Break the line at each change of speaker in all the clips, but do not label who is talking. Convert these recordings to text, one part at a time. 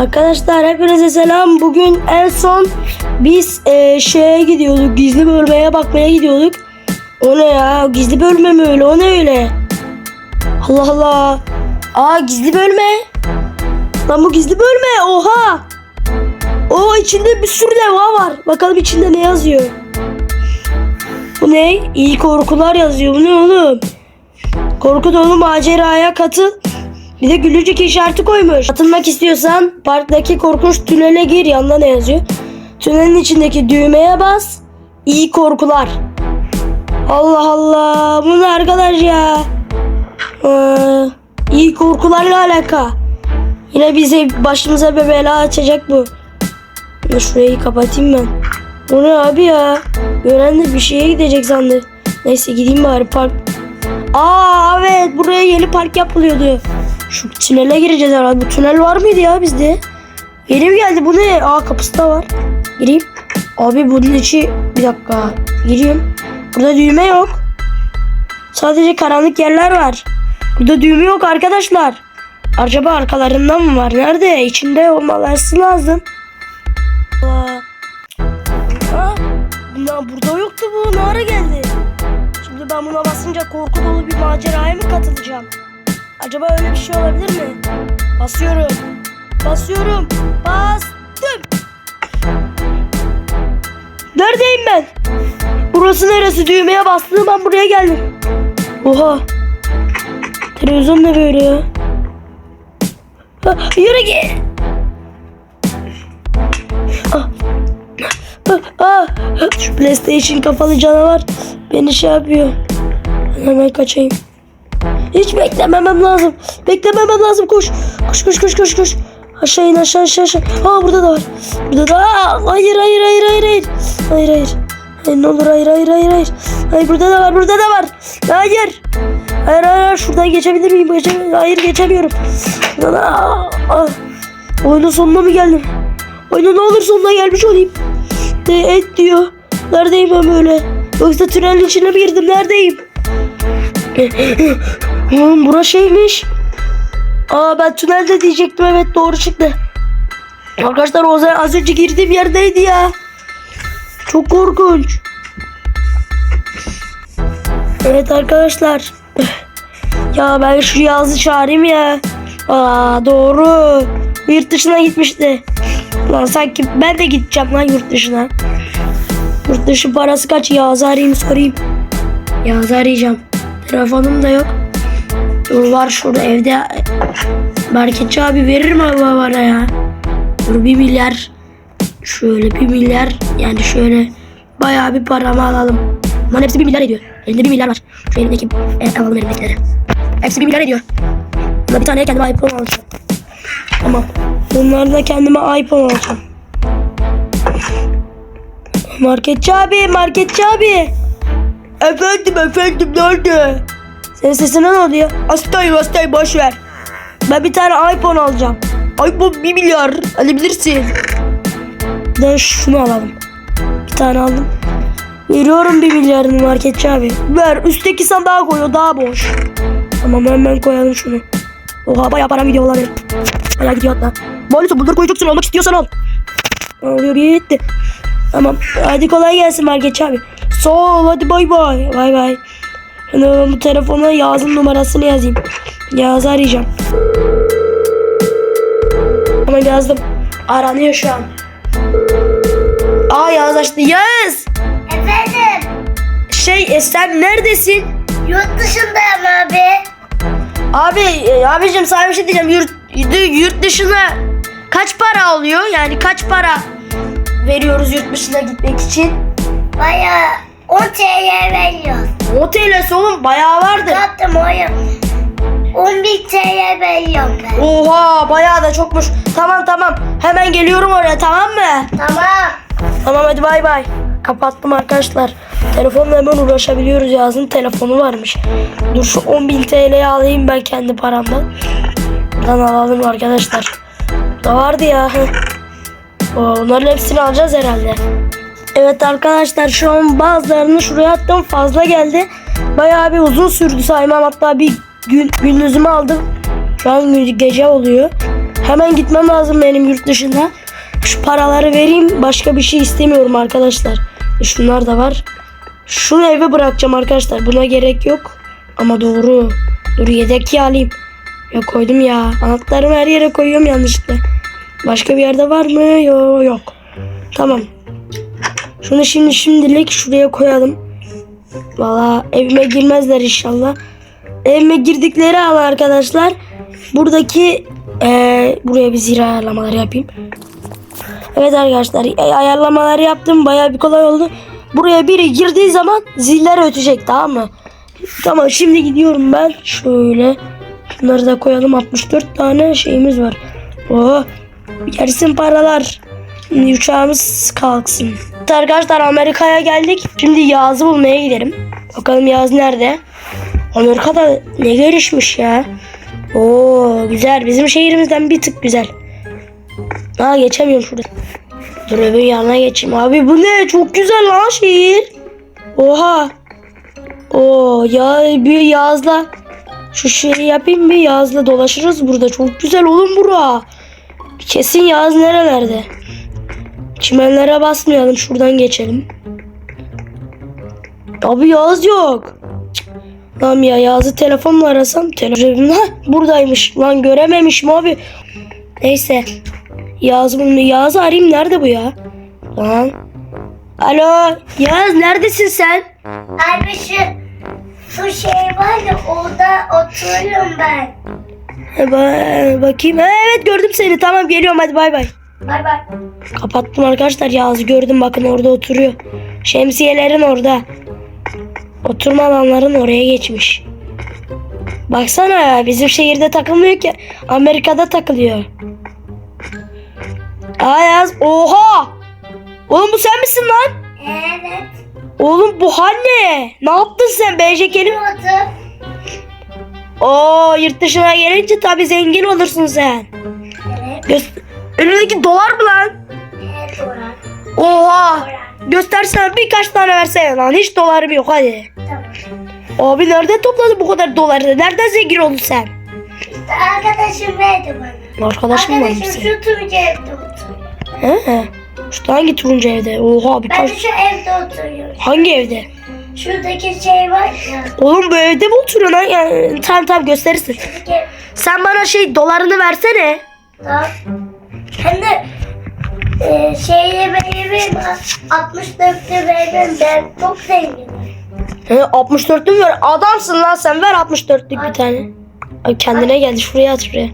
Arkadaşlar hepinize selam. Bugün en son biz e, şeye gidiyorduk. Gizli bölmeye bakmaya gidiyorduk. O ne ya? Gizli bölme mi öyle? O ne öyle? Allah Allah. Aa gizli bölme. Lan bu gizli bölme. Oha. O içinde bir sürü leva var. Bakalım içinde ne yazıyor. Bu ne? İyi korkular yazıyor. Bu ne oğlum? Korku dolu maceraya katıl. Bir de gülücük işareti koymuş. Katılmak istiyorsan parktaki korkunç tünele gir. Yanında ne yazıyor? Tünelin içindeki düğmeye bas. İyi korkular. Allah Allah. Bu ne arkadaş ya? Ee, iyi korkularla alaka. Yine bize başımıza bir bela açacak bu. Şurayı kapatayım ben. Bu ne abi ya? Gören de bir şeye gidecek sandı. Neyse gideyim bari park. Aa evet buraya yeni park yapılıyordu. Şu tünele gireceğiz herhalde. Bu tünel var mıydı ya bizde? Yeni mi geldi bu ne? Aa kapısı da var. Gireyim. Abi bunun içi bir dakika. Gireyim. Burada düğme yok. Sadece karanlık yerler var. Burada düğme yok arkadaşlar. Acaba arkalarından mı var? Nerede? İçinde olmaları lazım. Aa. Aa, burada yoktu bu. Ne ara geldi? Şimdi ben buna basınca korku dolu bir maceraya mı katılacağım? Acaba öyle bir şey olabilir mi? Basıyorum. Basıyorum. Bastım. Neredeyim ben? Burası neresi? Düğmeye bastım ben buraya geldim. Oha. Televizyon ne böyle ya? Ha, yürü git. Ah. Ah, ah. Şu PlayStation kafalı canavar beni şey yapıyor. Hemen kaçayım. Hiç beklememem lazım. Beklememem lazım. Koş. Koş koş koş koş koş. Aşağı in aşağı aşağı aşağı. Aa burada da var. Burada da. Aa, hayır hayır hayır hayır hayır. Hayır hayır. Hayır ne olur hayır hayır hayır hayır. Hayır burada da var burada da var. Hayır. Hayır hayır, hayır. şuradan geçebilir miyim? Geçe- hayır geçemiyorum. Aa, aa. Oyunun sonuna mı geldim? Oyunun ne olur sonuna gelmiş olayım. De, et diyor. Neredeyim ben böyle? Yoksa tünelin içine mi girdim? Neredeyim? Oğlum bura şeymiş. Aa ben tünelde diyecektim evet doğru çıktı. Arkadaşlar o zaman az önce girdiğim yerdeydi ya. Çok korkunç. Evet arkadaşlar. Ya ben şu yazı çağırayım ya. Aa doğru. Yurt dışına gitmişti. Lan sanki ben de gideceğim lan yurt dışına. Yurt dışı parası kaç Yağız'ı arayayım sorayım. Yağız'ı arayacağım. Telefonum da yok. Var şurada evde. Marketçi abi verir mi abi bana ya? Dur bir milyar. Şöyle bir milyar. Yani şöyle bayağı bir paramı alalım. Bunların hepsi bir milyar ediyor. Elinde bir milyar var. Şu elimdeki e, alalım elimdekileri. Hepsi bir milyar ediyor. Buna bir tane kendime iPhone alacağım. Tamam. Bunları da kendime iPhone alacağım. Marketçi abi, marketçi abi. Efendim efendim nerede? Senin sesine ne oldu ya? Hastayım hastayım boş ver. Ben bir tane iPhone alacağım. iPhone 1 milyar alabilirsin. Ben şunu alalım. Bir tane aldım. Veriyorum 1 milyarını marketçi abi. Ver üstteki sandığa koy o daha boş. Tamam hemen koyalım şunu. Oha bayağı param gidiyor olabilir. Bayağı gidiyor hatta. Maalesef bunları koyacaksın almak istiyorsan al. Oluyor bitti. Tamam. Hadi kolay gelsin marketçi abi. Sağ ol hadi bay bay. Bay bay. Şimdi ben bu telefona Yağız'ın numarasını yazayım. Yağız'ı arayacağım. Tamam yazdım. Aranıyor şu an. Aa Yağız açtı. Yağız!
Efendim,
Şey e, sen neredesin?
yurt dışındayım abi.
Abi e, abicim sana bir şey diyeceğim. Yurt, yurt dışına kaç para oluyor? Yani kaç para veriyoruz yurt dışına gitmek için?
Baya 10 TL veriyor.
O TL'si oğlum bayağı vardır.
Zaten oyun 11 TL veriyorum ben.
Oha bayağı da çokmuş. Tamam tamam. Hemen geliyorum oraya tamam mı?
Tamam.
Tamam hadi bay bay. Kapattım arkadaşlar. Telefonla hemen uğraşabiliyoruz yazın telefonu varmış. Dur şu 10.000 TL'yi alayım ben kendi paramdan. Buradan alalım arkadaşlar. Da vardı ya. Onların hepsini alacağız herhalde. Evet arkadaşlar şu an bazılarını şuraya attım fazla geldi. Bayağı bir uzun sürdü saymam hatta bir gün gündüzümü aldım. Şu an gece oluyor. Hemen gitmem lazım benim yurt dışına. Şu paraları vereyim. Başka bir şey istemiyorum arkadaşlar. E, Şunlar da var. Şunu eve bırakacağım arkadaşlar. Buna gerek yok. Ama doğru. Dur yedek alayım. Ya koydum ya. Anahtarımı her yere koyuyorum yanlışlıkla. Başka bir yerde var mı? Yok yok. Tamam. Şunu şimdi şimdilik şuraya koyalım. Valla evime girmezler inşallah. Evime girdikleri an arkadaşlar buradaki eee, buraya bir zira ayarlamaları yapayım. Evet arkadaşlar ay- ayarlamaları yaptım. Bayağı bir kolay oldu. Buraya biri girdiği zaman ziller ötecek tamam mı? Tamam şimdi gidiyorum ben. Şöyle. Bunları da koyalım. 64 tane şeyimiz var. Oh. Gelsin paralar. Uçağımız kalksın. Arkadaşlar Amerika'ya geldik. Şimdi Yağız'ı bulmaya gidelim. Bakalım Yağız nerede? Amerika'da ne gelişmiş ya. Oo güzel. Bizim şehrimizden bir tık güzel. Aa geçemiyorum şurada. Dur öbür yanına geçeyim. Abi bu ne? Çok güzel lan şehir. Oha. Oo ya bir Yağız'la şu şeyi yapayım bir Yağız'la dolaşırız burada. Çok güzel oğlum bura. Kesin Yağız nerelerde? Çimenlere basmayalım. Şuradan geçelim. Abi Yağız yok. Lan ya Yağız'ı telefonla arasam telefon Hah, buradaymış. Lan görememişim abi. Neyse. Yağız bunu Yağız'ı arayayım nerede bu ya? Lan. Alo Yağız neredesin sen?
Abi şu, şu şey var ya orada oturuyorum ben.
Ha, ba- bakayım. Ha, evet gördüm seni. Tamam geliyorum hadi bay bay.
Bay bay.
Kapattım arkadaşlar Yağız'ı gördüm bakın orada oturuyor. Şemsiyelerin orada. Oturma alanların oraya geçmiş. Baksana ya bizim şehirde takılmıyor ki. Amerika'da takılıyor. Aa Yağız. Oha! Oğlum bu sen misin lan?
Evet.
Oğlum bu hal ne? Ne yaptın sen be şekerim? Oo yurt dışına gelince tabii zengin olursun sen.
Evet.
Göz- Önündeki dolar mı lan?
Evet Orhan.
Oha! Göstersene birkaç tane versene lan. Hiç dolarım yok hadi.
Tamam.
Abi nerede topladın bu kadar doları? Nereden zengin oldun sen?
İşte arkadaşım verdi bana.
Arkadaşım var
Arkadaşım şu turuncu evde oturuyor.
He. Şu hangi turuncu evde? Oha
Ben
birkaç.
de şu evde oturuyorum.
Hangi evde?
Şuradaki şey var ya.
Oğlum bu evde mi oturuyorsun lan? Ya, tamam tamam gösterirsin.
Şuradaki
Sen bana şey dolarını versene.
Tamam. Hem de e, şeyi veririm. 64'lü veririm. Ben çok zenginim.
He 64'lük mü ver? Adamsın lan sen ver 64'lük bir tane. Ay kendine geldi şuraya at şuraya.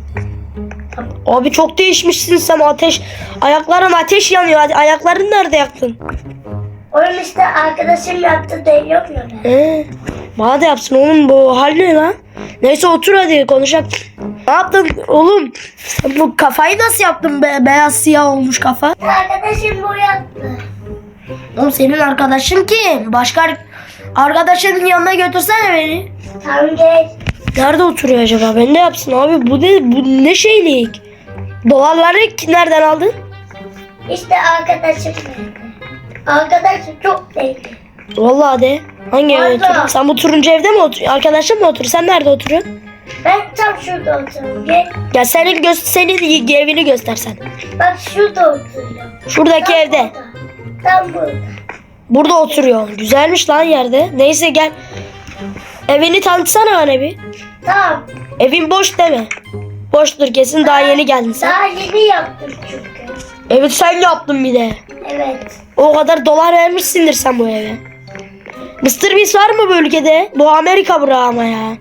Abi çok değişmişsin sen ateş. Ayakların ateş yanıyor. Ayakların nerede yaktın?
Oğlum işte arkadaşım yaptı diyor mu ben?
He. Bana da yapsın oğlum bu hal ne lan? Neyse otur hadi konuşak. Ne yaptın oğlum? Bu kafayı nasıl yaptın be? Beyaz siyah olmuş kafa.
Arkadaşım bu yaptı.
Oğlum senin arkadaşın kim? Başka ar- arkadaşının yanına götürsene beni.
Tamam gel.
Nerede oturuyor acaba? Ben de yapsın abi. Bu ne, bu ne şeylik? Dolarları ki- nereden aldın?
İşte arkadaşım. Arkadaşım çok zengin.
Vallahi de. Hangi evde
Nerede?
oturuyorsun? Sen bu turuncu evde mi oturuyorsun? Arkadaşın mı oturuyor? Sen nerede oturuyorsun?
Ben tam şurada oturuyorum. Gel.
Ya senin gö senin evini göstersen.
Bak şurada oturuyorum.
Şuradaki
Tam
evde.
burada. Tam burada.
Burada oturuyor. Güzelmiş lan yerde. Neyse gel. Evini tanıtsana bana bir.
Tamam.
Evin boş deme. Boştur kesin daha yeni geldin sen.
Daha yeni yaptım çünkü.
Evet sen yaptın bir de.
Evet.
O kadar dolar vermişsindir sen bu eve. Mr. Beast var mı bu ülkede? Bu Amerika bura ama ya.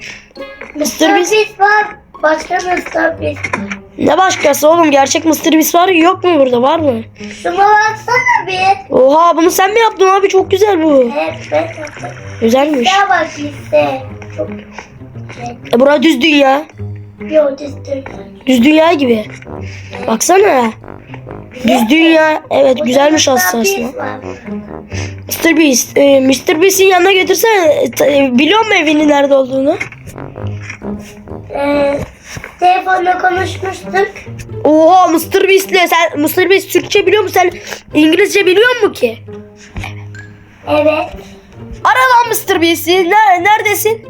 Mr. Beast.
Var. Başka Mr. Beast var.
Ne başkası oğlum? Gerçek Mr. Beast var yok mu burada? Var mı?
Şuna baksana bir.
Oha bunu sen mi yaptın abi? Çok güzel bu.
Evet ben yaptım.
Güzelmiş.
Ya bak işte. Çok.
E bura düz dünya.
Yo düzdür.
Düz dünya gibi. Baksana. Düz dünya. Evet güzelmiş aslında. Mr. Beast. E, Mr. Beast'in yanına götürsene. E, e, biliyor musun evinin nerede olduğunu?
Ee, telefonla konuşmuştuk.
Oha Mr. Beast'le sen Mr. Beast Türkçe biliyor musun? Sen İngilizce biliyor musun ki?
Evet.
Ara lan Mr. Beast'i. Ne, neredesin?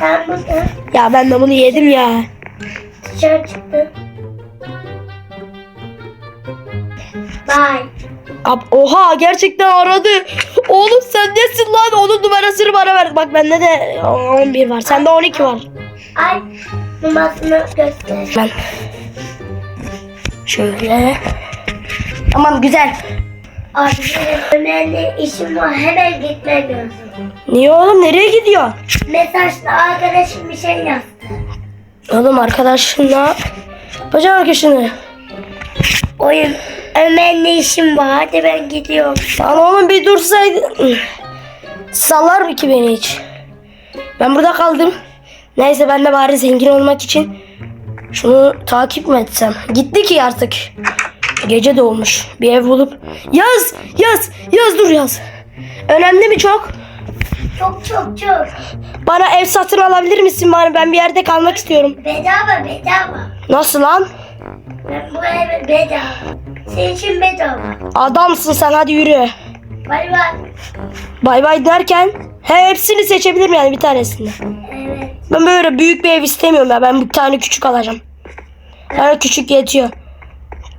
Ben burada
Ya ben de bunu yedim ya.
dışarı çıktım. Bye.
Ab- Oha gerçekten aradı. Oğlum sen nesin lan? Onun numarasını bana ver. Bak bende de 11 var. Sende 12 var.
Ay numarasını göster.
Ben şöyle. Tamam güzel.
Abi önemli işim var. Hemen gitmem lazım.
Niye oğlum nereye gidiyor?
Mesajda arkadaşım bir şey yazdı.
Oğlum arkadaşınla yapacağım arkadaşını.
Oyun önemli işim var. Hadi ben gidiyorum.
Lan oğlum bir dursaydın. Sallar mı ki beni hiç? Ben burada kaldım. Neyse ben de bari zengin olmak için şunu takip mi etsem? Gitti ki artık. Gece de olmuş. Bir ev bulup yaz yaz yaz dur yaz. Önemli mi çok?
Çok çok çok.
Bana ev satın alabilir misin bari? Ben bir yerde kalmak istiyorum.
Bedava bedava.
Nasıl lan?
Bu eve bedava. Senin için bedava.
Adamsın sen hadi yürü.
Bay bay.
Bay bay derken he, hepsini seçebilirim yani bir tanesini.
Evet.
Ben böyle büyük bir ev istemiyorum ya. Ben bir tane küçük alacağım. Bana küçük yetiyor.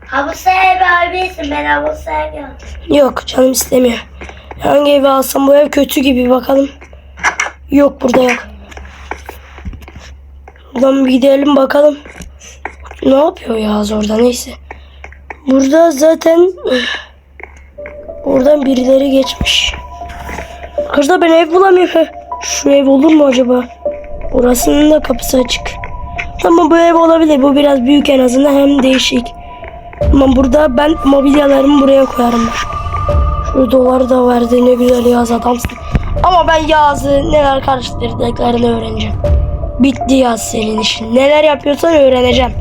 Havu sahibi abisin. Ben havu sahibi aldım.
Yok canım istemiyor. Hangi evi alsam bu ev kötü gibi bakalım. Yok burada yok. Buradan bir gidelim bakalım. Ne yapıyor ya orada neyse. Burada zaten oradan birileri geçmiş. Kızda ben ev bulamıyorum. Şu ev olur mu acaba? Orasının da kapısı açık. Tamam bu ev olabilir. Bu biraz büyük en azından hem değişik. Ama burada ben mobilyalarımı buraya koyarım. Şu doları da verdi ne güzel Yağız adamsın. Ama ben Yağız'ı neler karıştırdıklarını öğreneceğim. Bitti Yağız senin işin. Neler yapıyorsan öğreneceğim.